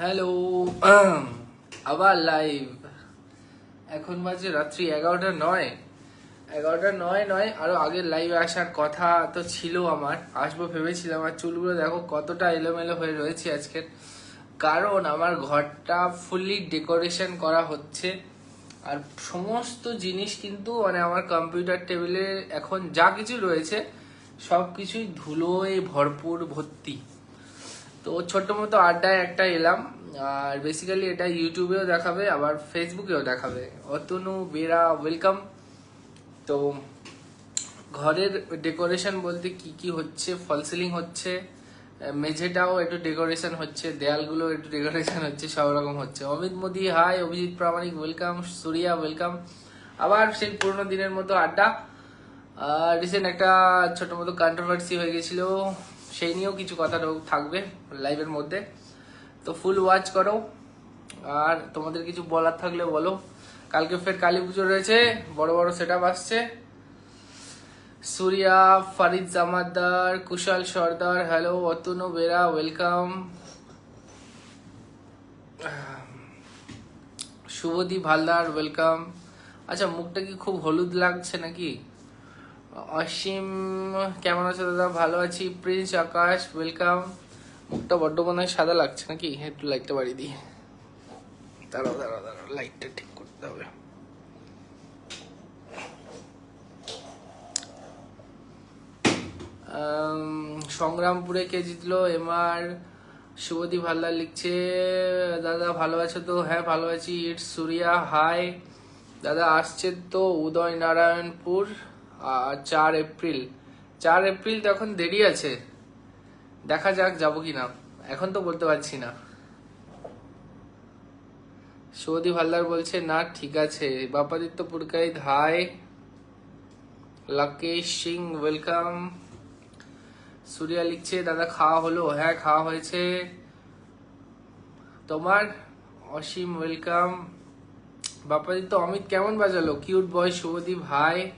Hello, আবার live এখন বাজে রাত্রি এগারোটা নয়। এগারোটা নয় নয়, আরও আগে লাইভে আসার কথা তো ছিল আমার। আসব ভেবেছিলাম, আর চুলগুলো দেখো কতটা এলোমেলো হয়ে রয়েছে আজকের। কারণ আমার ঘরটা ফুললি ডেকোরেশন করা হচ্ছে। আর সমস্ত জিনিস কিন্তু মানে আমার কম্পিউটার টেবিলে এখন যা কিছু রয়েছে সব কিছুই ধুলোয় ভরপুর ভর্তি। তো ছোট্ট মতো আড্ডায় একটা এলাম, আর বেসিক্যালি এটা ইউটিউবেও দেখাবে, আবার ফেসবুকেও দেখাবে। অতনু, বেরা ওয়েলকাম তো ঘরের ডেকোরেশন বলতে কি কি হচ্ছে, ফল সিলিং হচ্ছে, মেঝেটাও একটু ডেকোরেশন হচ্ছে দেয়ালগুলো একটু ডেকোরেশন হচ্ছে, সব রকম হচ্ছে। Amit Modi hi Abhijit Pramanik welcome Suriya welcome আবার সেই পুরোনো দিনের মতো আড্ডা। রিসেন্ট একটা ছোট মতো কন্ট্রোভার্সি হয়ে গেছিল। সেই নিয়েও কিছু কথা থাকবে লাইভের মধ্যে। তো ফুল ওয়াচ করো। আর তোমাদের কিছু বলার থাকলে বলো। কালকে ফের কালী পুজো রয়েছে, বড় বড় সেট আসছে। Suriya, Farid Jamadar, Kushal Sardar hello Atanu Bera welcome Subhadeep Haldar welcome আচ্ছা মুখটা কি খুব হলুদ লাগছে নাকি? অসীম, কেমন আছো দাদা? ভালো আছি। প্রিন্স আকাশ ওয়েলকাম মুখটা বড্ড মনে হয় সাদা লাগছে নাকি? একটু লাইটটা বাড়িয়ে দিই। দাঁড়াও দাঁড়াও দাঁড়াও লাইটটা ঠিক করতে হবে। সংগ্রামপুরে কে জিতলো? এমআর শুভদীপ হালদার লিখছে, দাদা, ভালো আছো তো? হ্যাঁ ভালো আছি। ইটস সুরিয়া হাই দাদা, আসছে তো উদয় নারায়ণপুর চার এপ্রিল। চার এপ্রিল তো এখন দেরি আছে। দেখা যাক যাব কি না এখন তো বলতে পারছি না। শুভদীপ হালদার বলছে, না, ঠিক আছে। Bapaditya Purkait hi, Lakesh Singh, welcome. Surya লিখছে, দাদা, খাওয়া হলো? হ্যাঁ খাওয়া হয়েছে। তোমার? অসীম, ওয়েলকাম। বাপাদিত্য, অমিত, কেমন বাজালো? Cute boy, Subhadeep, hi.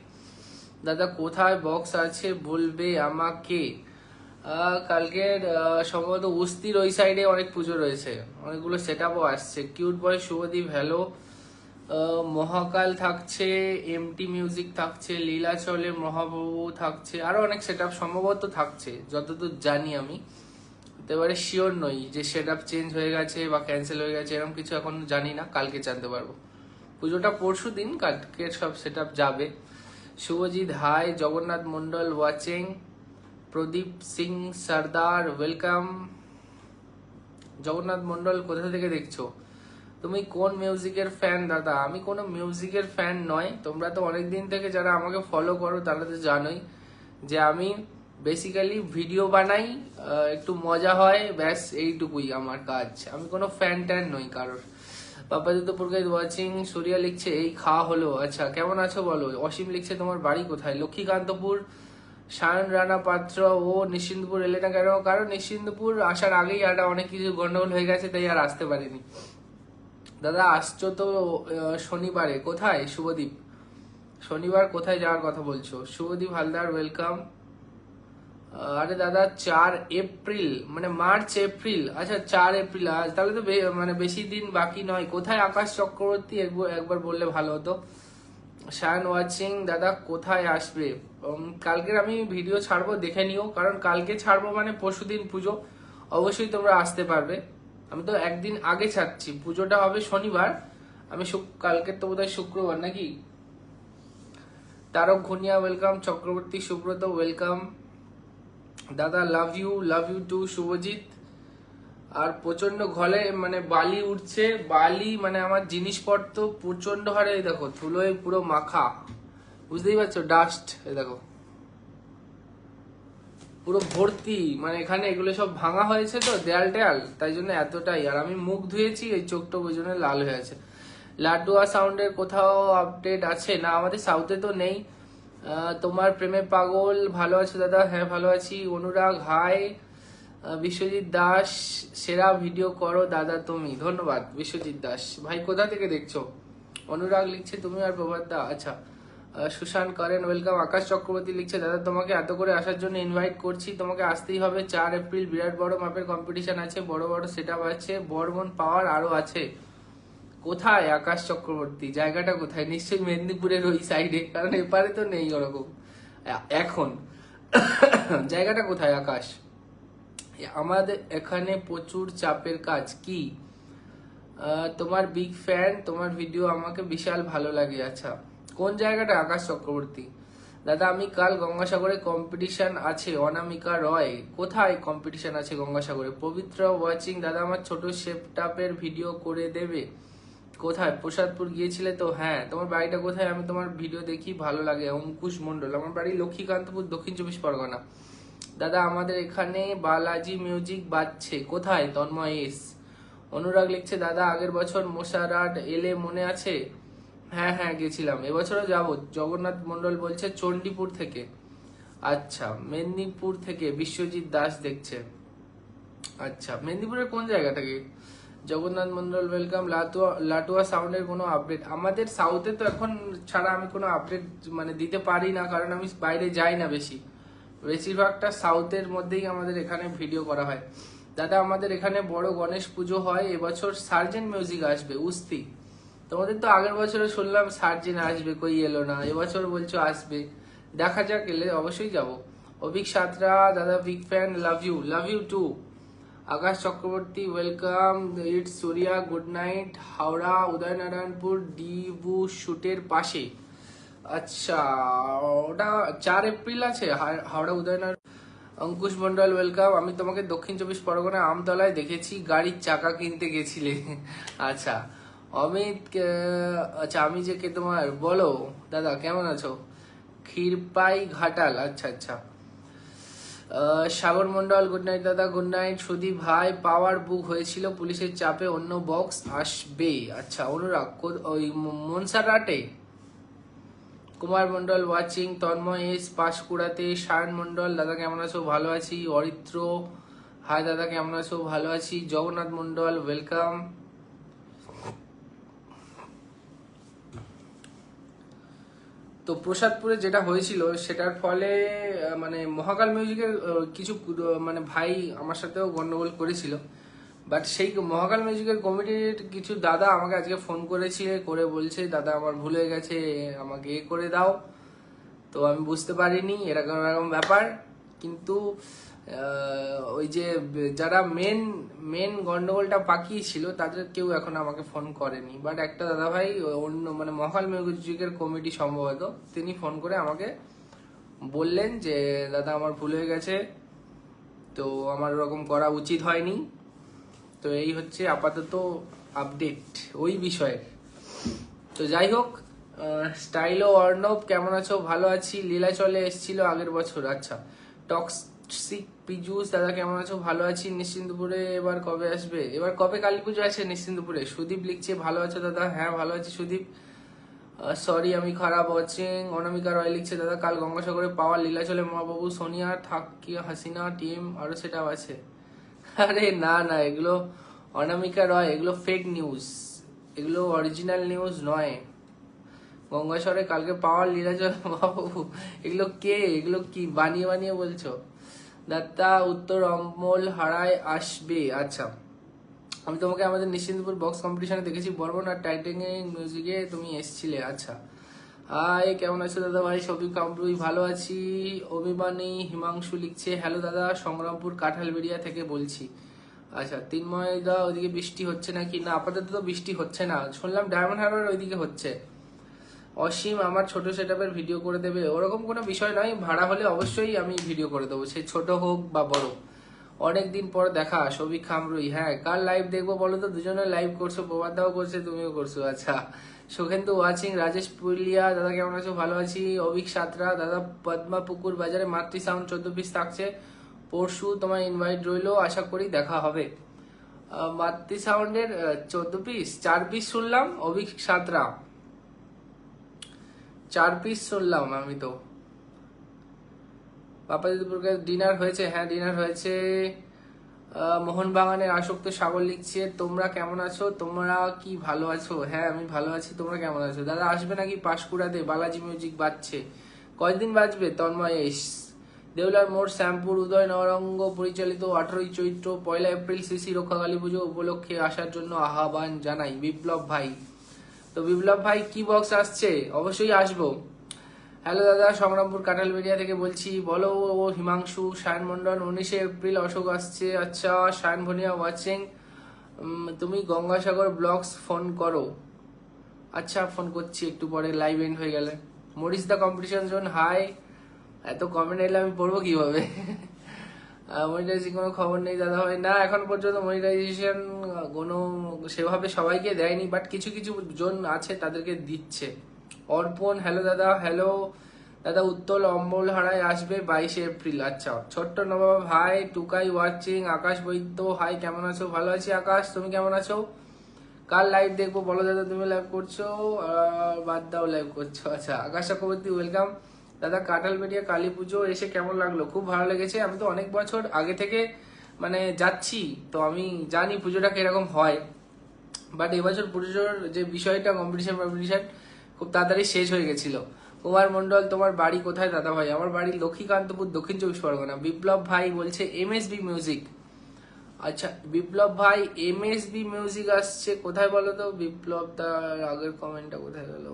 দাদা কোথায় বক্স আছে বলবে আমাকে? আহ, কালকের সম্ভবত উস্তির ওই সাইডে অনেক পুজো রয়েছে। অনেকগুলো সেট আপও আসছে। Cute boy Subhadeep hello Mahakal থাকছে এমটি মিউজিক থাকছে লীলাচলে মহাপ্রভু থাকছে আরও অনেক সেট আপ সম্ভবত থাকছে যতদূর জানি আমি। তো এবারে শিওর নই যে সেট আপ চেঞ্জ হয়ে গেছে বা ক্যান্সেল হয়ে গেছে এরকম কিছু এখন জানি না কালকে জানতে পারব। পুজোটা পরশু দিন কালকে সব সেট যাবে। Subhajit hi Jagannath Mondal watching Pradip Singh Sardar welcome Jagannath Mondal কোথা থেকে দেখছ? তুমি কোন মিউজিকের ফ্যান দাদা? আমি কোনো মিউজিকের ফ্যান নয় তোমরা তো অনেক দিন থেকে যারা আমাকে ফলো করো, তারা তো জানোই যে আমি বেসিক্যালি ভিডিও বানাই একটু মজা হয়, ব্যাস এইটুকুই আমার কাজ। আমি কোনো ফ্যান ট্যান নই কারোর। পাপাদিত্য পুরকাইত ওয়াচিং সুরিয়া লিখছে, এই খাওয়া হলো। আচ্ছা কেমন আছো বলো? অসীম লিখছে, তোমার বাড়ি কোথায়? লক্ষ্মীকান্তপুর সায়ন রানা পাত্র ও নিশ্চিন্তপুর এলে না কেন? কারণ নিশ্চিন্তপুর আসার আগেই একটা অনেক কিছু গন্ডগোল হয়ে গেছে, তাই আর আসতে পারিনি। দাদা, আসছো তো শনিবারে। কোথায়? শুভদীপ। শনিবার কোথায় যাওয়ার কথা বলছো? শুভদীপ হালদার ওয়েলকাম আরে দাদা, চার এপ্রিল মানে মার্চ, এপ্রিল। আচ্ছা চার এপ্রিল, আজ। তাহলে তো মানে বেশি দিন বাকি নয়। কোথায় আকাশ চক্রবর্তী? একবার- বললে ভালো হতো। শায়ন ওয়াচিং, দাদা, কোথায় আসবে? কালকের আমি ভিডিও ছাড়বো, দেখে নিও। কারণ কালকে ছাড়বো মানে পরশুদিন পুজো। অবশ্যই তোমরা আসতে পারবে। আমি তো একদিন আগে ছাড়ছি। পুজোটা হবে শনিবার। আমি কালকের তো বোধহয় শুক্রবার, নাকি? তারক ঘনিয়া ওয়েলকাম চক্রবর্তী, সুব্রত ওয়েলকাম দাদা love you love you too Subhajit. আর প্রচণ্ড ঘলে মানে বালি উঠছে, বালি মানে আমার জিনিসপত্র প্রচণ্ড হারে দেখো, ধুলোয় পুরো মাখা। বুঝতেই পারছ? ডাস্ট এই দেখো। পুরো ভর্তি মানে এখানে এগুলো সব ভাঙা হয়েছে তো দেয়াল টেয়াল তাই জন্য এতটাই। আর আমি মুখ ধুয়েছি, এই চোখটা ওই জন্য লাল হয়ে আছে। লাডুয়া সাউন্ডের কোথাও আপডেট আছে? না, আমাদের সাউথে তো নেই। তোমার প্রেমে পাগল, ভালো আছো দাদা? হ্যাঁ ভালো আছি। অনুরাগ হাই বিশ্বজিৎ দাস, সেরা ভিডিও করো দাদা তুমি। ধন্যবাদ, বিশ্বজিৎ দাস। ভাই, কোথা থেকে দেখছ? অনুরাগ লিখছে তুমি আর প্রভাত দা। আচ্ছা সুশান্ত করেন ওয়েলকাম আকাশ চক্রবর্তী লিখছে, দাদা, তোমাকে এত করে আসার জন্য ইনভাইট করছি। তোমাকে আসতেই হবে। চার এপ্রিল বিরাট বড় মাপের কম্পিটিশন আছে, বড় বড় সেট আছে, বর্মন পাওয়ার আরও আছে। কোথায় আকাশ চক্রবর্তী? জায়গাটা কোথায়? নিশ্চয়ই মেদিনীপুরের ওই সাইডে কারণ এপারে তো নেই ওরকম। এখন, জায়গাটা কোথায় আকাশ? আমাদের এখানে প্রচুর চাপের কাজ। কি? তোমার বিগ ফ্যান তোমার ভিডিও আমাকে বিশাল ভালো লাগে। আচ্ছা কোন জায়গাটা আকাশ চক্রবর্তী? দাদা, আমি কাল গঙ্গাসাগরে কম্পিটিশন আছে, অনামিকা রয়। কোথায় কম্পিটিশন আছে গঙ্গাসাগরে? পবিত্র ওয়াচিং দাদা, আমার ছোট শেপটাপের ভিডিও করে দেবে। কোথায়? প্রসাদপুর গিয়েছিলে তো? হ্যাঁ তোমার বাড়িটা কোথায়? আমি তোমার ভিডিও দেখি, ভালো লাগে। অঙ্কুশ মন্ডল আমার বাড়ি লক্ষ্মীকান্তপুর, দক্ষিণ চব্বিশ পরগনা। দাদা, আমাদের এখানে বালাজি মিউজিক বাজছে। কোথায়? তন্ময় এস। অনুরাগ লিখছে, দাদা, আগের বছর মোশারাট এলে মনে আছে? হ্যাঁ হ্যাঁ গেছিলাম। এবছরও যাব। জগন্নাথ মন্ডল বলছে, চণ্ডীপুর থেকে। আচ্ছা মেদিনীপুর থেকে বিশ্বজিৎ দাস দেখছে। আচ্ছা মেদিনীপুরের কোন জায়গা থেকে? জগন্নাথ মন্ডল ওয়েলকাম লাটুয়া লাটুয়া সাউন্ডের কোনো আপডেট আমাদের সাউথে তো এখন ছাড়া আমি কোনো আপডেট মানে দিতে পারি না, কারণ আমি বাইরে যাই না বেশি। বেশিরভাগটা সাউথের মধ্যেই আমাদের এখানে ভিডিও করা হয়। দাদা, আমাদের এখানে বড় গণেশ পুজো হয়, এবছর সার্জেন মিউজিক আসবে, উস্তি। তোমাদের তো আগের বছরে শুনলাম সার্জেন আসবে, কই এলো না, এবছর বলছো আসবে। দেখা যাক, এলে অবশ্যই যাব। অভিক সাতরা, দাদা big fan love you love you too Akash Chakraborty welcome it's Suriya good night Howrah Udaynarayanpur Dibu শুটের পাশে আচ্ছা ওটা চার এপ্রিল আছে। হাওড়া উদয়নারায়ণ অঙ্কুশ মন্ডল ওয়েলকাম আমি তোমাকে দক্ষিণ চব্বিশ পরগনা আমতলায় দেখেছি। গাড়ির চাকা কিনতে গেছিলে। আচ্ছা অমিত আচ্ছা আমি যে কে তোমার, বলো। দাদা, কেমন আছো? ক্ষীরপাই ঘাটাল আচ্ছা আচ্ছা। সাগর মন্ডল গুড নাইট দাদা গুড নাইট সুদীপ ভাই পাওয়ার বুক হয়েছিল, পুলিশের চাপে অন্য বক্স আসবে আচ্ছা অনুরাগ ওই মনসারাটে? কুমার মন্ডল ওয়াচিং তন্ময় এস, পাঁশকুড়াতে সায়ন মন্ডল, দাদা কেমন আছো? ভালো আছি। অরিত্র হাই দাদা কেমন আছো? ভালো আছি। জগন্নাথ মন্ডল ওয়েলকাম তো প্রসাদপুরে যেটা হয়েছিল, সেটার ফলে মানে মহাকাল মিউজিকের কিছু মানে ভাই আমার সাথেও গন্ডগোল করেছিল। বাট সেই মহাকাল মিউজিকের কমিটির কিছু দাদা আমাকে আজকে ফোন করেছে, করে বলছে, দাদা, আমার ভুল হয়ে গেছে, আমাকে এ করে দাও। তো আমি বুঝতে পারিনি, এরকম এরকম ব্যাপার। কিন্তু ওই যে, যারা মেন মেন গন্ডগোলটা পাকিয়েছিল তাদের কেউ এখন আমাকে ফোন করেনি। বাট একটা দাদা ভাই অন্য মানে মহাল মিউজিকের কমিটি সম্ভবত, তিনি ফোন করে আমাকে বললেন যে, দাদা, আমার ভুল হয়ে গেছে, তো আমার ওরকম করা উচিত হয়নি। তো এই হচ্ছে আপাতত আপডেট ওই বিষয়ে। তো যাই হোক স্টাইল ও অর্ণব, কেমন আছো? ভালো আছি? লীলা চলে এসেছিল আগের বছর। আচ্ছা টক্সিক পিজুস দাদা কেমন আছো? ভালো আছি। নিশ্চিন্তপুরে এবার কবে আসবে? এবার কবে কালী পুজো আছে নিশ্চিন্তপুরে? সুদীপ লিখছে, ভালো আছো দাদা? হ্যাঁ ভালো আছি সুদীপ। সরি আমি খারাপ ওয়াচিং অনামিকা রয় লিখছে, দাদা, কাল গঙ্গাসাগরে পাওয়া লীলাচলে মহাবাবু সোনিয়া ঠাকি হাসিনা টিম আরও সেটা আছে। আরে না না, এগুলো অনামিকা রয়, এগুলো ফেক নিউজ এগুলো অরিজিনাল নিউজ নয়। গঙ্গাসরে কালকে পাওয়ার লীলাচল মহাবাবু এগুলো কে? এগুলো কি? বানিয়ে বানিয়ে বলছো? দত্তা, উত্তর অমল হারায় আসবে। আচ্ছা আমি তোমাকে আমাদের নিশ্চিন্তপুর বক্স কম্পিটিশনে দেখেছি, বর্মন আর টাইটেনিং মিউজিকে তুমি এসছিলে। আচ্ছা হাই কেমন আছো দাদা ভাই? সবই কামরুই, ভালো আছি। অভিমানী হিমাংশু লিখছে হ্যালো দাদা, সংগ্রামপুর কাঁঠালবেড়িয়া থেকে বলছি। আচ্ছা তিনময় দা ওইদিকে বৃষ্টি হচ্ছে নাকি? না, আপাতত তো বৃষ্টি হচ্ছে না। শুনলাম ডায়মন্ড হারবার ওইদিকে হচ্ছে। অসীম আমার ছোট সেটআপের ভিডিও করে দেবে, ওরকম কোনো বিষয় নয়। ভাড়া হলে অবশ্যই আমি ভিডিও করে দেবো, সে ছোট হোক বা বড়। অনেক দিন পর দেখা সবিক খামরুই। হ্যাঁ কার লাইভ দেখব বলো তো? দুজনে লাইভ করছ প্রবাদাও করছে, তুমিও করছ। আচ্ছা সুখেন্দু ওয়াচিং রাজেশ পুলিয়া দাদা কেমন আছো? ভালো আছি। অভিক সাতরা, দাদা পদ্মা পুকুর বাজারে মাতৃ সাউন্ড চোদ্দ পিস থাকছে। পরশু তোমার ইনভাইট রইল, আশা করি দেখা হবে। মাতৃ সাউন্ডের চোদ্দ পিস চার পিস শুনলাম, অভিক সাতরা। চার পিস শুনলাম আমি তো। পাপা দিদিপুরকে ডিনার হয়েছে হ্যাঁ ডিনার হয়েছে। মোহনবাগানের আসক্ত সাগর লিখছে, তোমরা কেমন আছো? তোমরা কি ভালো আছো? হ্যাঁ আমি ভালো আছি, তোমরা কেমন আছো? দাদা, আসবে নাকি পাশকুড়াতে বালাজি মিউজিক বাজছে। কয়দিন বাজবে? তন্ময় এস। দেউলার মোড়, শ্যামপুর, উদয় নবরঙ্গ পরিচালিত আঠারোই চৈত্র, পয়লা এপ্রিল শ্রী রক্ষাকালী পুজো উপলক্ষে আসার জন্য আহ্বান জানাই। বিপ্লব ভাই। তো বিপ্লব ভাই, কি বক্স আসছে? অবশ্যই আসব। হ্যালো দাদা, সংগ্রামপুর কাটাল মিডিয়া থেকে বলছি, বলো ও হিমাংশু, সায়ন মন্ডল উনিশে এপ্রিল অশোক আসছে। আচ্ছা সায়ন ভনিয়া ওয়াচিং তুমি গঙ্গাসাগর ব্লগস ফোন করো। আচ্ছা ফোন করছি, একটু পরে লাইভ এন্ড হয়ে গেলে। Morris the competition zone hi এত কমেন্ট এলে আমি পড়ব কীভাবে? মনিটাইজেশন কোনো খবর নেই, দাদা ভাই। না, এখন পর্যন্ত মনিটাইজেশন কোনো সেভাবে সবাইকে দেয়নি বাট কিছু কিছু জন আছে তাদেরকে দিচ্ছে। অর্পণ হ্যালো দাদা হ্যালো দাদা, উত্তল, অম্বল হারায় আসবে বাইশে এপ্রিল। আচ্ছা ছোট্ট Nawab hi Tukai watching Akash Baidya hi কেমন আছো? ভালো আছি, আকাশ, তুমি কেমন আছো? কাল লাইভ দেখব? বলো, দাদা, তুমি লাইভ করছ? বাদ দাও লাইভ করছ। আচ্ছা আকাশ চক্রবর্তী ওয়েলকাম দাদা কাটাল বেরিয়া কালী পুজো এসে কেমন লাগল? খুব ভালো লেগেছে। আমি তো অনেক বছর আগে থেকে মানে যাচ্ছি, তো আমি জানি পুজোটা কীরকম হয়। বাট এবছর পুজোর যে বিষয়টা কম্পিটিশন কম্পিটিশন খুব তাড়াতাড়ি শেষ হয়ে গেছিল। কুমার মন্ডল তোমার বাড়ি কোথায় দাদা ভাই আমার বাড়ি লক্ষ্মীকান্তপুর, দক্ষিণ চব্বিশ পরগনা। বিপ্লব ভাই বলছে এমএসবি মিউজিক আচ্ছা বিপ্লব ভাই এম এস বি মিউজিক আসছে, কোথায় বলো তো? বিপ্লব তার আগের কমেন্টটা কোথায় গেল?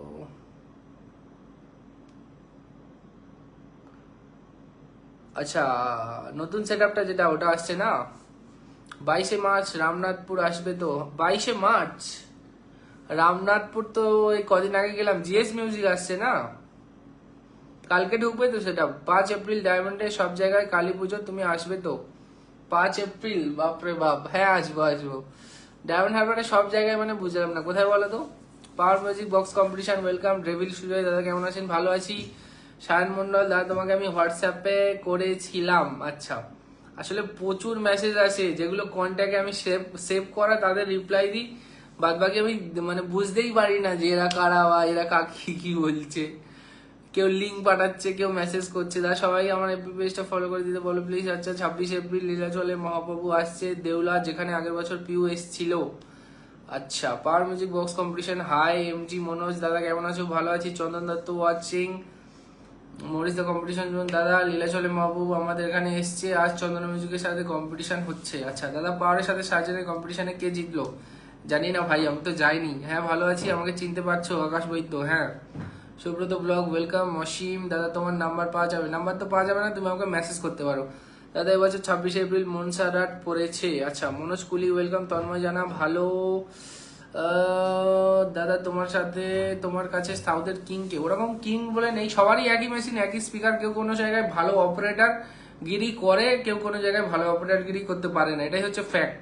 আচ্ছা নতুন সেট যেটা, ওটা আসছে না? বাইশে মার্চ রামনাথপুর আসবে তো? বাইশে মার্চ? রামনাথপুর তো এই কদিন আগে গেলাম, জিএস মিউজিক আসছে না? কালকে ঢুকবে তো সেটা পাঁচ এপ্রিল ডায়মন্ডে সব জায়গায় কালী পুজো, তুমি আসবে তো? পাঁচ এপ্রিল বাপরে বাপ। হ্যাঁ আসব আসব। ডায়মন্ড হারবারে সব জায়গায় মানে বুঝলাম না। কোথায় বলো তো? Power music box competition welcome devil Sujay দাদা, কেমন আছেন? ভালো আছি। সায়ন মন্ডল, দাদা তোমাকে আমি হোয়াটসঅ্যাপে করেছিলাম। আচ্ছা আসলে প্রচুর মেসেজ আসে, যেগুলো কন্ট্যাক্টে আমি সেভ সেভ করা তাদের রিপ্লাই দিই। বাদ বাকি আমি মানে বুঝতেই পারি না যে এরা কারা বা এরা কাকি কি বলছে। কেউ লিঙ্ক পাঠাচ্ছে, কেউ মেসেজ করছে। দা সবাই আমার এপি পেজটা ফলো করে দিতে বলো প্লিজ আচ্ছা ছাব্বিশ এপ্রিল লীলাচলে মহাপ্রভু আসছে, দেউলা, যেখানে আগের বছর পিউ এসছিল। আচ্ছা power music box competition hi M G Manoj, দাদা কেমন আছো? ভালো আছি, Chandan Dutta watching Morris the competition zone দাদা, লীলাচলে মহাপ্রভু আমাদের এখানে এসছে, আজ চন্দন মিউজিকের সাথে কম্পিটিশন হচ্ছে। আচ্ছা দাদা পাওয়ারের সাথে সার্জেনের কম্পিটিশনে কে জিতলো? জানি না ভাই, আমি তো যাইনি। হ্যাঁ ভালো আছি, আমাকে চিনতে পারছ, আকাশ বৈদ্য হ্যাঁ। Subrata blog welcome Asim. দাদা, তোমার নাম্বার পাওয়া যাবে। নাম্বার তো পাওয়া যাবে না, তুমি আমাকে মেসেজ করতে পারো। দাদা, এবছর ছাব্বিশে এপ্রিল মনসারাট পড়েছে। আচ্ছা মনোজ কুলি ওয়েলকাম তন্ময় জানা, ভালো। দাদা, তোমার সাথে তোমার কাছে সাউথের কিং কে? ওরকম কিং বলে নেই, সবারই একই মেশিন একই স্পিকার কেউ কোনো জায়গায় ভালো অপারেটর গিরি করে, কেউ কোনো জায়গায় ভালো অপারেটর গিরি করতে পারে না, এটাই হচ্ছে ফ্যাক্ট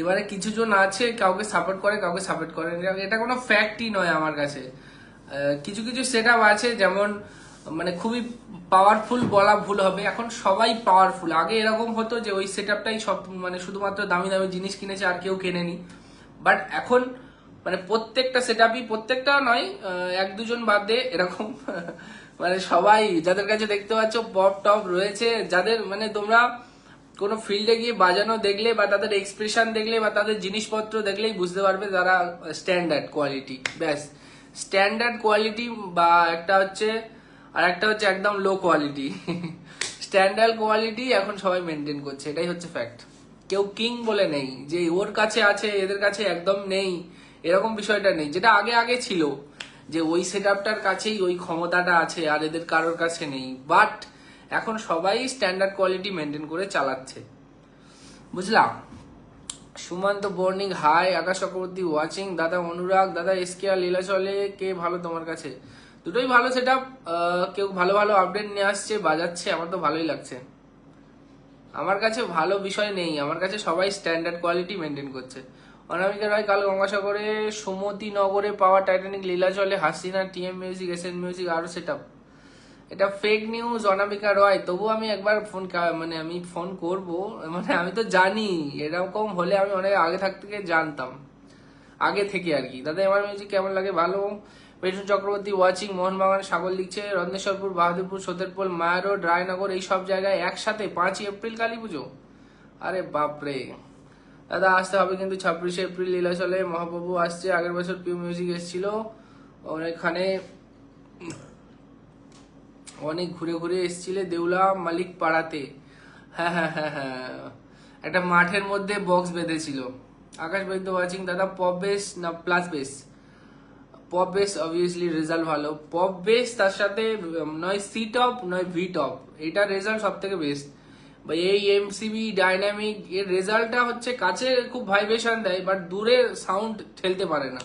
এবারে কিছু জন আছে, কাউকে সাপোর্ট করে, কাউকে সাপোর্ট করে। এটা কোনো ফ্যাক্টই নয় আমার কাছে। কিছু কিছু সেট আছে, যেমন মানে খুবই পাওয়ারফুল বলা ভুল হবে, এখন সবাই পাওয়ারফুল আগে এরকম হতো যে ওই সেট সব মানে শুধুমাত্র দামি দামি জিনিস কিনেছে আর কেউ কেনেনি। বাট এখন মানে প্রত্যেকটা সেট আপই প্রত্যেকটা নয় এক দুজন বাদে এরকম মানে সবাই, যাদের কাছে দেখতে পাচ্ছ পপ টপ রয়েছে, যাদের মানে তোমরা কোনো ফিল্ডে গিয়ে বাজানো দেখলে বা তাদের এক্সপ্রেশন দেখলে বা তাদের জিনিসপত্র দেখলেই বুঝতে পারবে তারা স্ট্যান্ডার্ড কোয়ালিটি ব্যাস স্ট্যান্ডার্ড কোয়ালিটি বা একটা হচ্ছে, আর একটা হচ্ছে একদম লো কোয়ালিটি স্ট্যান্ডার্ড কোয়ালিটি এখন সবাই মেনটেন করছে, এটাই হচ্ছে ফ্যাক্ট কেউ কিং বলে নেই, যে ওর কাছে আছে, এদের কাছে একদম নেই, এরকম বিষয়টা নেই। যেটা আগে আগে ছিল, যে ওই সেট কাছেই ওই ক্ষমতাটা আছে আর এদের কারোর কাছে নেই। বাট এখন সবাই স্ট্যান্ডার্ড কোয়ালিটি মেনটেন করে চালাচ্ছে। বুঝলাম? Sumanta burning hi Akash Chakraborty watching দাদা অনুরাগ, দাদা এসকে আর লীলা চলে, কে ভালো তোমার কাছে? দুটোই ভালো সেটা কেউ ভালো ভালো আপডেট নিয়ে আসছে, বাজাচ্ছে, আমার তো ভালোই লাগছে। আমার কাছে ভালো বিষয় নেই। আমার কাছে সবাই স্ট্যান্ডার্ড কোয়ালিটি মেনটেন করছে। অনামিকা রায় কাল গঙ্গাসাগরে সুমতি নগরে পাওয়া Titanic লীলাচলে Hasina TM music S N music আরও সেট এটা ফেক নিউজ অনামিকা রয়, তবু আমি একবার ফোন মানে আমি ফোন করব মানে আমি তো জানি, এরকম হলে আমি অনেক আগে থাকতে জানতাম। আগে থেকে আর কি। দাদা আমার মিউজিক কেমন লাগে ভালো? পেটুন চক্রবর্তী ওয়াচিং মোহনবাগান সাগর লিখছে, রত্নেশ্বরপুর, বাহাদুরপুর সতেরপুর মায়া রোড রায়নগর এই সব জায়গায় একসাথে পাঁচই এপ্রিল কালী পুজো। আরে বাপরে। দাদা, আসতে হবে কিন্তু ছাব্বিশে এপ্রিল, লীলাচলে মহাপ্রভু আসছে, আগের বছর পিউ মিউজিক এসেছিল। অনেকখানে অনেক ঘুরে ঘুরে এসছিলে দেউলা মালিক পাড়াতে। হ্যাঁ হ্যাঁ হ্যাঁ হ্যাঁ। একটা মাঠের মধ্যে বক্স বেঁধেছিল। আকাশ বৈদ্য ওয়াচিং দাদা পপ বেস না plus bass pop bass obviously result ভালো। পপ বেস তার সাথে নয় সি টপ নয় ভি টপ এটা রেজাল্ট সব থেকে বেস্ট বা এই এমসিবি ডাইনামিক এর রেজাল্টটা হচ্ছে কাছে খুব ভাইব্রেশন দেয় বাট দূরে সাউন্ড ঠেলতে পারে না।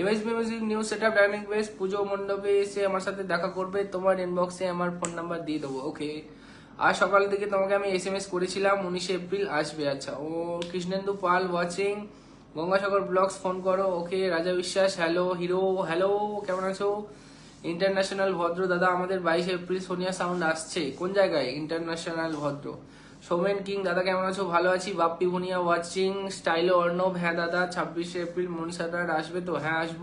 MSB music news set up dynamic bass পুজো মণ্ডপে এসে আমার সাথে দেখা করবে, তোমার ইনবক্সে আমার ফোন নাম্বার দিয়ে দেবো ওকে আজ সকাল থেকে তোমাকে আমি এস এম এস করেছিলাম, উনিশে এপ্রিল আসবে। আচ্ছা ও Krishnendu Pal watching Gangasagar blogs phone করো। ওকে, রাজা বিশ্বাস, হ্যালো, হিরো, হ্যালো, কেমন আছো? ইন্টারন্যাশনাল ভদ্র দাদা, আমাদের বাইশে এপ্রিল সোনিয়া সাউন্ড আসছে। কোন জায়গায়? ইন্টারন্যাশনাল ভদ্র। সৌমেন কিং, দাদা কেমন আছো? ভালো আছি। বাপ্পি ভুনিয়া ওয়াচিং স্টাইল অর্ণব হ্যাঁ দাদা, ছাব্বিশে এপ্রিল মনীষা দাদ আসবে তো? হ্যাঁ আসব।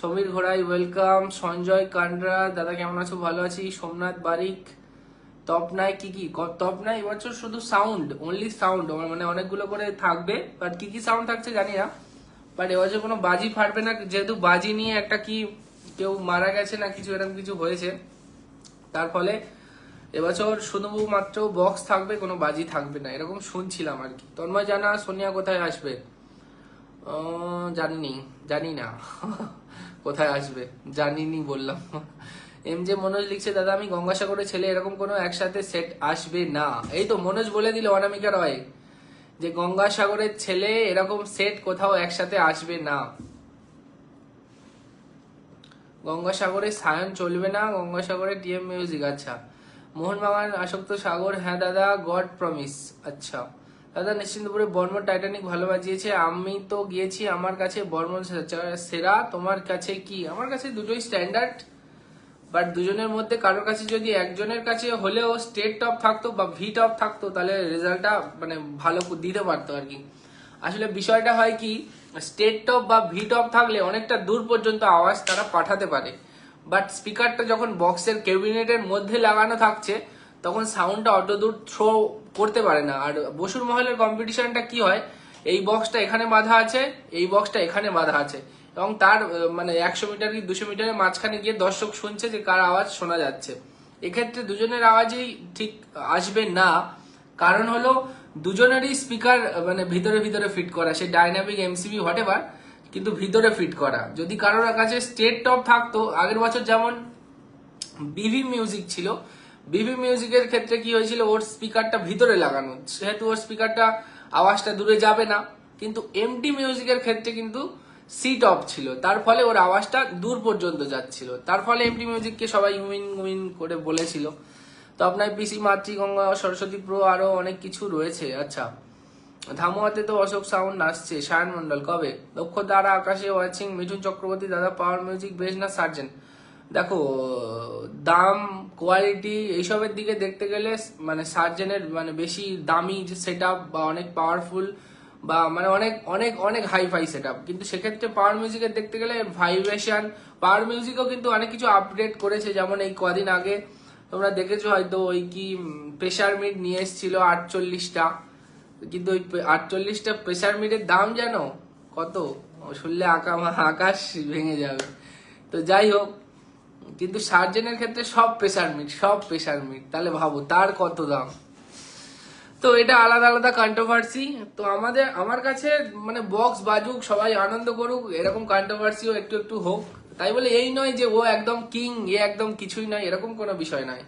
সমীর ঘোড়াই ওয়েলকাম সঞ্জয় কান্ডরা, দাদা কেমন আছো? ভালো আছি। সোমনাথ বারিক টপ নাই কি কি? টপ নাই এবছর শুধু সাউন্ড অনলি সাউন্ড মানে অনেকগুলো করে থাকবে বাট কি কি সাউন্ড থাকছে জানি না বাট এবছর কোনো বাজি ফাটবে না, যেহেতু বাজি নিয়ে একটা কি কেউ মারা গেছে না কিছু, এরকম কিছু হয়েছে, তার ফলে এবছর শুধু মাত্র বক্স থাকবে, কোনো বাজি থাকবে না, এরকম শুনছিলাম আর কি। তন্ময় জানা, সোনিয়া কোথায় আসবে? জানিনি, জানি না, কোথায় আসবে, জানিনি বললাম। এম যে মনোজ লিখছে, দাদা, আমি গঙ্গাসাগরের ছেলে, এরকম কোনো একসাথে সেট আসবে না। এই তো মনোজ বলে দিল অনামিকা রয় যে, গঙ্গাসাগরের ছেলে, এরকম সেট কোথাও একসাথে আসবে না। গঙ্গাসাগরে সায়ন চলবে না, গঙ্গাসাগরে টিএম মিউজিক আচ্ছা। মোহনবাগান আসক্ত সাগর হ্যাঁ দাদা গড প্রমিস আচ্ছা। দাদা, নিশ্চিন্তপুরে বর্মন টাইটানিক ভালো বাজিয়েছে, আমি তো গিয়েছি আমার কাছে বর্মন সেরা, তোমার কাছে কি? আমার কাছে দুটোই স্ট্যান্ডার্ড বাট দুজনের মধ্যে কারোর কাছে যদি একজনের কাছে হলেও স্টেট টপ থাকতো বা ভি টপ থাকতো, তাহলে রেজাল্টটা মানে ভালো দিতে পারতো আর কি। আসলে বিষয়টা হয় কি স্টেট টপ বা ভি টপ থাকলে অনেকটা দূর পর্যন্ত আওয়াজ তারা পাঠাতে পারে। বাট স্পিকারটা যখন বক্সের ক্যাবিনেটের মধ্যে লাগানো থাকছে, তখন সাউন্ডটা অত দূর থ্রো করতে পারে না। আর বসুর মহলের কম্পিটিশনটা কি হয়, এই বক্সটা এখানে বাঁধা আছে, এই বক্সটা এখানে বাঁধা আছে। এবং তার মানে একশো মিটার কি দুশো মিটারের মাঝখানে গিয়ে দর্শক শুনছে যে কার আওয়াজ শোনা যাচ্ছে। এক্ষেত্রে দুজনের আওয়াজই ঠিক আসবে না। কারণ হলো দুজনেরই স্পিকার মানে ভিতরে ভিতরে ফিট করা, সে ডাইনামিক এমসিবি হোয়াট এভার কিন্তু ভিতরে ফিট করা। যদি কারোর কাছে স্টেট টপ থাকতো, আগের বছর যেমন বিভি মিউজিক ছিল, বিভি মিউজিকের ক্ষেত্রে কি হয়েছিল, ওর স্পিকারটা ভিতরে লাগানো। সেহেতু ওর স্পিকারটা আওয়াজটা দূরে যাবে না। কিন্তু এমটি মিউজিকের ক্ষেত্রে কিন্তু সি অফ ছিল। তার ফলে ওর আওয়াজটা দূর পর্যন্ত যাচ্ছিল। তার ফলে এমটি মিউজিককে সবাই উইন উইন করে বলেছিল। তো আপনার পিসি মাতৃগঙ্গা সরস্বতী প্রো আরও অনেক কিছু রয়েছে। আচ্ছা ধামুয়াতে তো অশোক সাউন্ড আসছে। সায়ন মন্ডল কবে? দক্ষ দ্বারা আকাশে ওয়াচিং, মিঠুন চক্রবর্তী, দাদা পাওয়ার মিউজিক, বেশ না সার্জেন? দেখো, দাম কোয়ালিটি এইসবের দিকে দেখতে গেলে মানে সার্জেনের মানে বেশি দামি যে সেট বা অনেক পাওয়ারফুল বা মানে অনেক অনেক অনেক হাই ফাই সেট কিন্তু সেক্ষেত্রে পাওয়ার মিউজিকের দেখতে গেলে ভাইব্রেশন পাওয়ার মিউজিকও কিন্তু অনেক কিছু আপডেট করেছে। যেমন এই কদিন আগে তোমরা দেখেছ হয়তো ওই কি প্রেশার মিট নিয়ে এসেছিল আটচল্লিশটা। কিন্তু ওই আটচল্লিশটা প্রেশার মিটের দাম জানো? কত? শুনলে আকা, আকাশ ভেঙে যাবে। তো যাই হোক, কিন্তু সার্জেনের ক্ষেত্রে সব প্রেশার মিট সব প্রেশার মিট তাহলে ভাবো, তার কত দাম? তো এটা আলাদা আলাদা কন্ট্রোভার্সি তো আমাদের, আমার কাছে মানে বক্স বাজুক, সবাই আনন্দ করুক, এরকম কন্ট্রোভার্সিও একটু একটু হোক। তাই বলে এই নয় যে ও একদম কিং এ একদম কিছুই নয়, এরকম কোনো বিষয় নয়।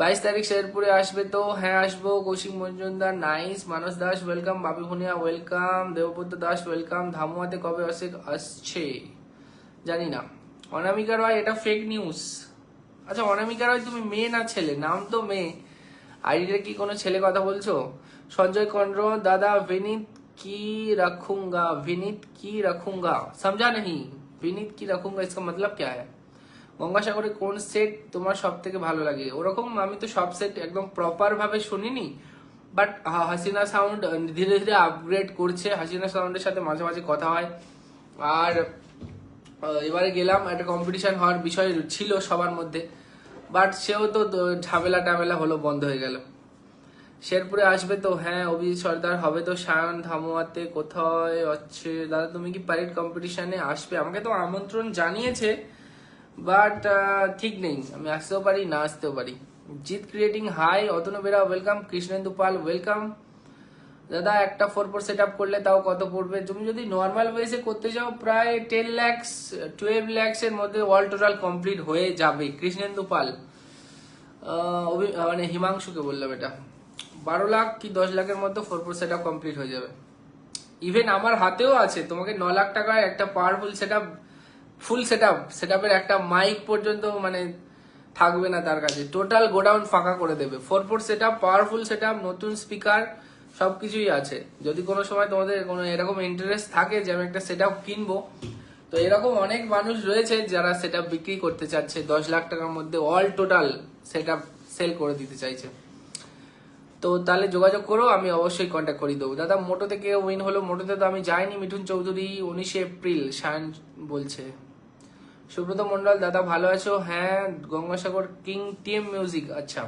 বাইশ তারিখ শেরপুরে আসবে তো হ্যাঁ আসব। Koushik Majumdar nice Manas Das welcome Bapi Bhuniya welcome Debabrata Das welcome ধামুয়াতে কবে আসে, আসছে? জানি না। অনামিকা রয়, এটা ফেক নিউজ আচ্ছা অনামিকা রয়, তুমি মেয়ে না ছেলে? নাম তো মেয়ে। আইডিতে কি কোনো ছেলে কথা বলছো সঞ্জয় কন্ড্র দাদা विनीत की रखूंगा विनीत की रखूंगा समझा नहीं विनीत की रखूंगा इसका मतलब क्या है গঙ্গাসাগরে কোন সেট তোমার সব থেকে ভালো লাগে ওরকম আমি তো সব সেট একদম প্রপার ভাবে শুনিনি বাট হাসিনা সাউন্ড ধীরে ধীরে আপগ্রেড করছে হাসিনা সাউন্ডের সাথে মাঝে মাঝে কথা হয় আর আহ, এবারে গেলাম একটা কম্পিটিশন হওয়ার বিষয় ছিল সবার মধ্যে বাট সেও তো ঝামেলা টামেলা হলো, বন্ধ হয়ে গেল। শেরপুরে আসবে তো হ্যাঁ অভিজিৎ সর্দার হবে তো সায়ন ধামোয়াতে কোথায় হচ্ছে দাদা, তুমি কি প্যারেড কম্পিটিশনে আসবে? আমাকে তো আমন্ত্রণ জানিয়েছে বাট ঠিক নেই। আমি আসতেও পারি, না আসতেও পারি। Jeet creating hi Atanu Bera welcome Krishnendu Pal welcome দাদা, একটা ফোর ফোর সেট আপ করলে তাও কত পড়বে? তুমি যদি নর্মাল ওয়েসে করতে যাও প্রায় টেন ল্যাক্স টুয়েলভ ল্যাক্স এর মধ্যে অল টোটাল কমপ্লিট হয়ে যাবে। কৃষ্ণেন্দু পাল মানে হিমাংশুকে বললাম এটা। বারো লাখ কি দশ লাখের মধ্যে four four set up complete হয়ে যাবে। ইভেন আমার হাতেও আছে, তোমাকে ন লাখ টাকায় একটা powerful set up full set up set আপের একটা মাইক পর্যন্ত মানে থাকবে না তার কাছে। টোটাল গোডাউন ফাঁকা করে দেবে। Four four set up powerful set up নতুন স্পিকার সবকিছুই আছে। যদি কোনো সময় তোমাদের কোনো এরকম ইন্টারেস্ট থাকে যে আমি একটা সেট আপ কিনবো, তো এরকম অনেক মানুষ রয়েছে যারা সেট বিক্রি করতে চাচ্ছে, দশ লাখ টাকার মধ্যে অল টোটাল সেট সেল করে দিতে চাইছে। তো তাহলে যোগাযোগ করো, আমি অবশ্যই কন্ট্যাক্ট করে দেবো। দাদা মোটো থেকে উইন হলো? মোটোতে তো আমি যাইনি, মিঠুন চৌধুরী, উনিশে এপ্রিল, সায়ন বলছে। সুব্রত মন্ডল দাদা ভালো আছো? হ্যাঁ গঙ্গাসাগর কিং টিএম মিউজিক আচ্ছা।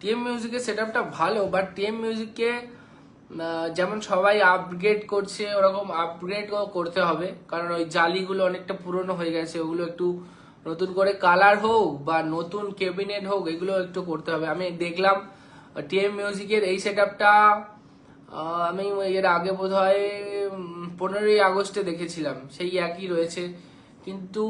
টিএম মিউজিকের সেট আপটা ভালো বাট টিএম মিউজিককে যেমন সবাই আপগ্রেড করছে, ওরকম আপগ্রেড করতে হবে। কারণ ওই জালিগুলো অনেকটা পুরনো হয়ে গেছে, ওগুলো একটু নতুন করে কালার হোক বা নতুন ক্যাবিনেট হোক, এগুলো একটু করতে হবে। আমি দেখলাম টিএম মিউজিকের এই সেট আপটা আমি এর আগে বোধ হয় পনেরোই আগস্টে দেখেছিলাম। সেই একই রয়েছে। কিন্তু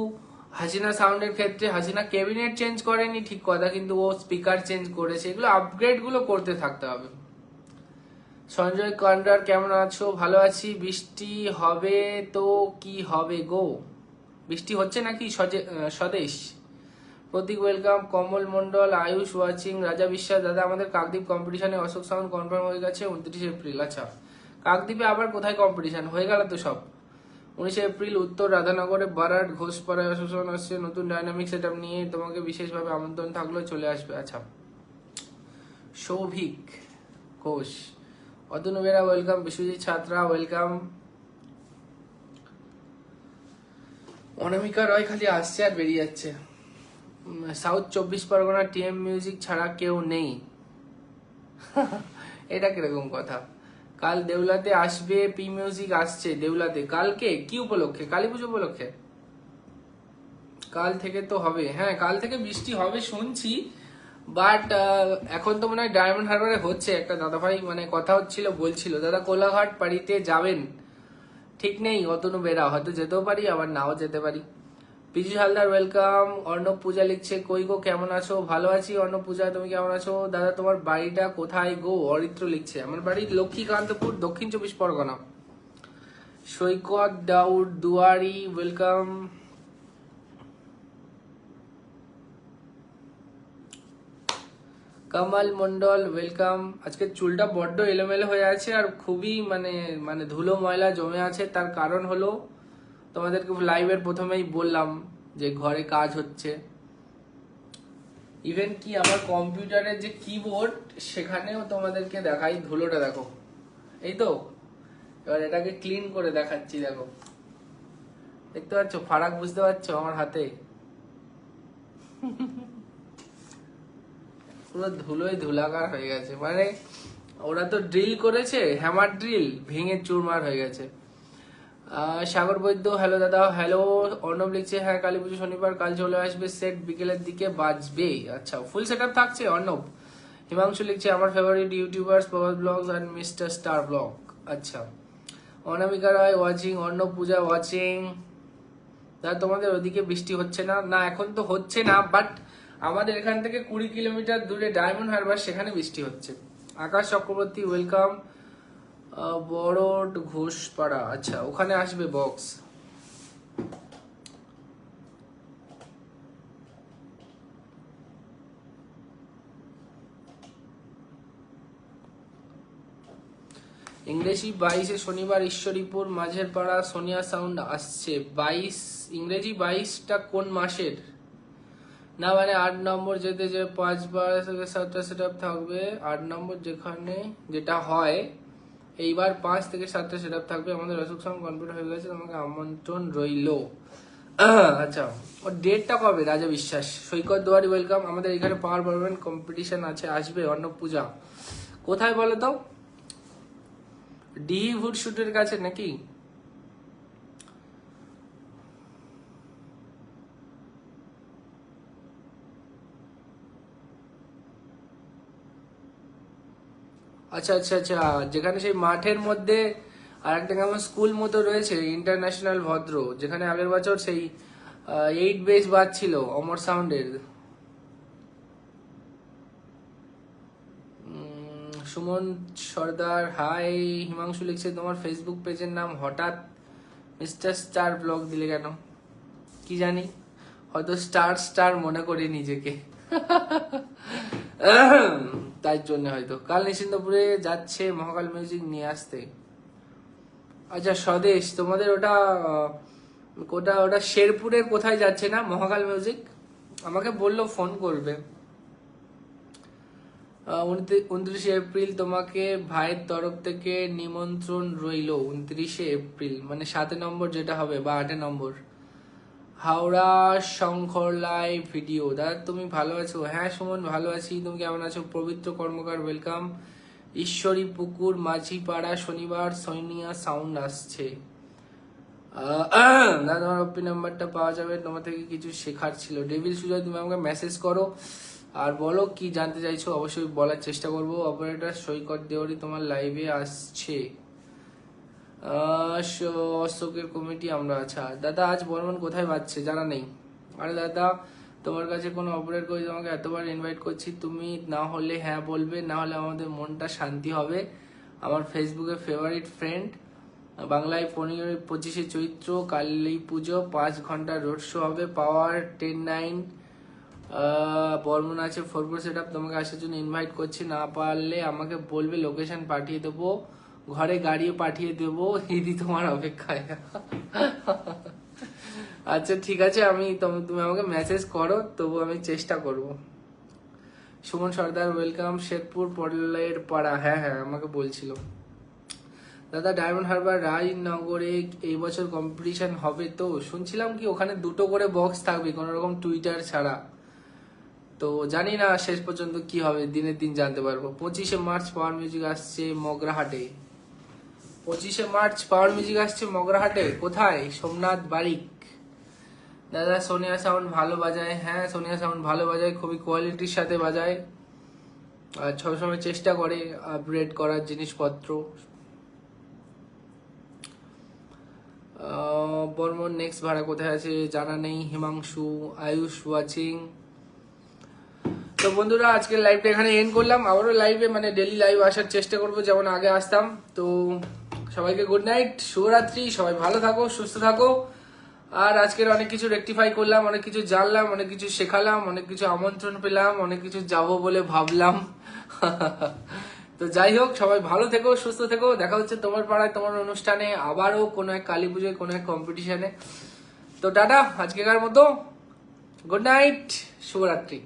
হাসিনা সাউন্ডের ক্ষেত্রে হাসিনা ক্যাবিনেট চেঞ্জ করেনি, ঠিক কথা, কিন্তু ও স্পিকার চেঞ্জ করেছে। এগুলো আপগ্রেডগুলো করতে থাকতে হবে। সঞ্জয় কন্ডার, কেমন আছো? ভালো আছি। বৃষ্টি হবে তো কি হবে গো? বৃষ্টি হচ্ছে নাকি স্বদেশ? প্রতীক ওয়েলকাম, কমল মন্ডল আয়ুষ ওয়াচিং, রাজা বিশ্বাস, দাদা, আমাদের কাকদ্বীপ কম্পিটিশনে অশোক সাউন্ড কনফার্ম হয়ে গেছে, উনত্রিশে এপ্রিল। আচ্ছা কাকদ্বীপে আবার কোথায় কম্পিটিশন হয়ে গেল তো সব? উনিশে এপ্রিল উত্তর রাধানগরে বারাট ঘোষপাড়ায় অ্যাসোসিয়েশন আসছে। নতুন ডাইনামিক সেট নিয়ে তোমাকে বিশেষভাবে আমন্ত্রণ থাকলেও চলে আসবে। আচ্ছা সৌভিক ঘোষ, অতনু বেরা, ওয়েলকাম। বিশ্বজিৎ ছাত্রা, ওয়েলকাম। অনামিকা রয় খালি আসছে আর বেরিয়ে যাচ্ছে। সাউথ চব্বিশ পরগনা টিএম মিউজিক ছাড়া কেউ নেই। এটা কীরকম কথা? কাল দেউলাতে আসবে পি মিউজিক আসছে দেউলাতে। কালকে? কি উপলক্ষে? কালী পুজো উপলক্ষে? কাল থেকে তো হবে। হ্যাঁ কাল থেকে বৃষ্টি হবে, শুনছি। বাট এখন তো মনে হয় ডায়মন্ড হারবারে হচ্ছে। একটা দাদাভাই মানে কথা হচ্ছিল, বলছিল, দাদা, কোলাঘাট বাড়িতে যাবেন? ঠিক নেই, অতনু বেরা। হয়তো যেতেও পারি, আবার নাও যেতে পারি। পিজু হালদার ওয়েলকাম অর্ণব পূজা লিখছে, কই গো, কেমন আছো? ভালো আছি, অর্ণব পূজা, তুমি কেমন আছো? দাদা, তোমার বাড়িটা কোথায় গো? অরিত্র লিখছে, আমার বাড়ি লক্ষ্মীকান্তপুর, দক্ষিণ চব্বিশ পরগনা. সৈকত দাউদ দুয়ারি ওয়েলকাম কামাল মন্ডল ওয়েলকাম আজকে চুলটা বড্ড এলোমেলো হয়ে আছে আর খুবই মানে মানে ধুলো ময়লা জমে আছে, তার কারণ হলো তোমাদেরকে লাইভের প্রথমেই বললাম যে ঘরে কাজ হচ্ছে। ইভেন কি আমার কম্পিউটারের যে কিবোর্ড সেখানেও তোমাদেরকে দেখাই ধুলোটা দেখো। এই তো? এবার এটাকে ক্লিন করে দেখাচ্ছি, দেখো। দেখতে পাচ্ছ? ফারাক বুঝতে পারছ আমার হাতে? পুরো ধুলোয় ধুলাকার হয়ে গেছে। মানে ওরা তো ড্রিল করেছে হ্যামার ড্রিল ভেঙে চুরমার হয়ে গেছে। সাগর বৈদ্য হ্যালো দাদা। হ্যালো অর্ণব লিখছে হ্যাঁ কালী পুজো শনিবার, কাল চলে আসবে সেট বিকেলের দিকে বাজবে। আচ্ছা ফুল সেট আপ থাকছে, অর্ণব? হিমাংশু লিখছে, আমার favourite YouTubers Prabhat blogs and mister star blog আচ্ছা অনামিকা রায় ওয়াচিং অর্ণব পূজা ওয়াচিং দাদা, তোমাদের ওদিকে বৃষ্টি হচ্ছে না? না, এখন তো হচ্ছে না বাট আমাদের এখান থেকে কুড়ি কিলোমিটার দূরে ডায়মন্ড হারবার সেখানে বৃষ্টি হচ্ছে। আকাশ চক্রবর্তী ওয়েলকাম বড় ঘোষপাড়া। আচ্ছা ওখানে আসবে বক্স। ইংরেজি বাইশে শনিবার ঈশ্বরীপুর মাঝের পাড়া সোনিয়া সাউন্ড আসছে। বাইশ, ইংরেজি বাইশটা কোন মাসের? না মানে আট নম্বর যেতে যে পাঁচবার সাতটা সেট থাকবে। আট নম্বর যেখানে যেটা হয় এইবার পাঁচ থেকে সাতটা সেট থাকবে। আমাদের অশোক সঙ্গে কমপ্লিট হয়ে গেছে তোমাকে আমন্ত্রণ রইল। আচ্ছা ওর ডেটটা কবে? রাজা বিশ্বাস। সৈকত দুয়ারি ওয়েলকাম আমাদের এখানে পাওয়ার পারবেন কম্পিটিশন আছে, আসবে অন্নপূজা। কোথায় বলো তো? ডিহি ভুট শুটের কাছে নাকি? আচ্ছা আচ্ছা আচ্ছা। যেখানে সেই মাঠের মধ্যে আর একটা কেমন স্কুল মতো রয়েছে ইন্টারন্যাশনাল ভদ্র, যেখানে আগের বছর সেই এইট বেস বাজছিল অমর সাউন্ডের। সুমন সর্দার হাই হিমাংশু লিখছে, তোমার ফেসবুক পেজের নাম হঠাৎ মিস্টার স্টার ব্লগ দিলে কেন? কি জানি? হয়তো স্টার স্টার মনে করি নিজেকে। তাই জন্য হয়তো। কাল নিশ্চিন্তপুরে যাচ্ছে মহাকাল মিউজিক নিয়ে আসতে। আচ্ছা স্বদেশ, তোমাদের ওটা ওটা ওটা শেরপুরের কোথায় যাচ্ছে না মহাকাল মিউজিক? আমাকে বলল, ফোন করবে। উনত্রিশে এপ্রিল তোমাকে ভাইয়ের তরফ থেকে নিমন্ত্রণ রইল, উনত্রিশে এপ্রিল মানে সাত নম্বর যেটা হবে বা আটে নম্বর। Howrah Shankar live video. দাদা, তুমি ভালো আছো? হ্যাঁ সুমন, ভালো আছি। তুমি কেমন আছো? পবিত্র কর্মকার ওয়েলকাম ঈশ্বরী পুকুর, মাঝিপাড়া, শনিবার, সৈনিয়া সাউন্ড আসছে। দাদা, তোমার ওপি নাম্বারটা পাওয়া যাবে। তোমার থেকে কিছু শেখার ছিল। ডেভিল সুজয়, তুমি আমাকে মেসেজ করো। আর বলো, কি জানতে চাইছো? অবশ্যই বলার চেষ্টা করব। অপারেটর সৈকত দেওয়ারি তোমার লাইভে আসছে। অশোকের কমিটি আমরা আচ্ছা। দাদা, আজ বর্মন কোথায় পাচ্ছে জানা নেই। আরে দাদা, তোমার কাছে কোনো অপারেট করে তোমাকে এতবার ইনভাইট করছি, তুমি না হলে হ্যাঁ বলবে, না হলে আমাদের মনটা শান্তি হবে। আমার ফেসবুকে ফেভারিট ফ্রেন্ড বাংলায় পনেরো পঁচিশে চৈত্র, কালী পুজো, পাঁচ ঘণ্টা রোড শো হবে পাওয়ার টেন নাইন বর্মন আছে ফোর ফোর সেট আপ তোমাকে আসার জন্য ইনভাইট করছি, না পারলে আমাকে বলবে লোকেশন পাঠিয়ে দেবো। ঘরে গাড়িও পাঠিয়ে দেবো ইদি তোমার অপেক্ষায়। আচ্ছা ঠিক আছে, আমি তুমি আমাকে মেসেজ করো তবু আমি চেষ্টা করব। সুমন সর্দার ওয়েলকাম শেরপুর পটলের পাড়া। হ্যাঁ হ্যাঁ আমাকে বলছিল। দাদা ডায়মন্ড হারবার রাজনগরে এই বছর কম্পিটিশন হবে তো? শুনছিলাম কি ওখানে দুটো করে বক্স থাকবে, কোনো রকম টুইটার ছাড়া। তো জানি না শেষ পর্যন্ত কি হবে, দিনের দিন জানতে পারব। পঁচিশে মার্চ পাওয়ার মিউজিক আসছে মগরাহাটে। পঁচিশে মার্চ পাওয়ার মিউজিক আসছে মগরাহাটে। কোথায়? সোমনাথ বারিক। দাদা, সোনিয়া সাউন্ড ভালো বাজায়। হ্যাঁ সোনিয়া সাউন্ড ভালো বাজায়, খুবই কোয়ালিটির সাথে বাজায়। আর সবসময় চেষ্টা করে আপগ্রেড করার জিনিসপত্র। বর্মন নেক্সট ভাড়া কোথায় আছে? জানা নেই। হিমাংশু, আয়ুষ ওয়াচিং তো বন্ধুরা, আজকের লাইভটা এখানে এন্ড করলাম। আবারও লাইভে মানে ডেলি লাইভ আসার চেষ্টা করব, যেমন আগে আসতাম। তো সবাইকে গুড নাইট শুভরাত্রি, সবাই ভালো থাকো, সুস্থ থাকো। আর আজকের অনেক কিছু রেকটিফাই করলাম, অনেক কিছু জানলাম, অনেক কিছু শেখালাম, অনেক কিছু আমন্ত্রণ পেলাম, অনেক কিছু যাব বলে ভাবলাম। তো যাই হোক, সবাই ভালো থেকো, সুস্থ থেকো। দেখা হচ্ছে তোমার পাড়ায়, তোমার অনুষ্ঠানে, আবারও কোনো এক কালী পুজোয়, কোনো এক কম্পিটিশনে তো টাটা, আজকেকার মতো। গুড নাইট শুভরাত্রি।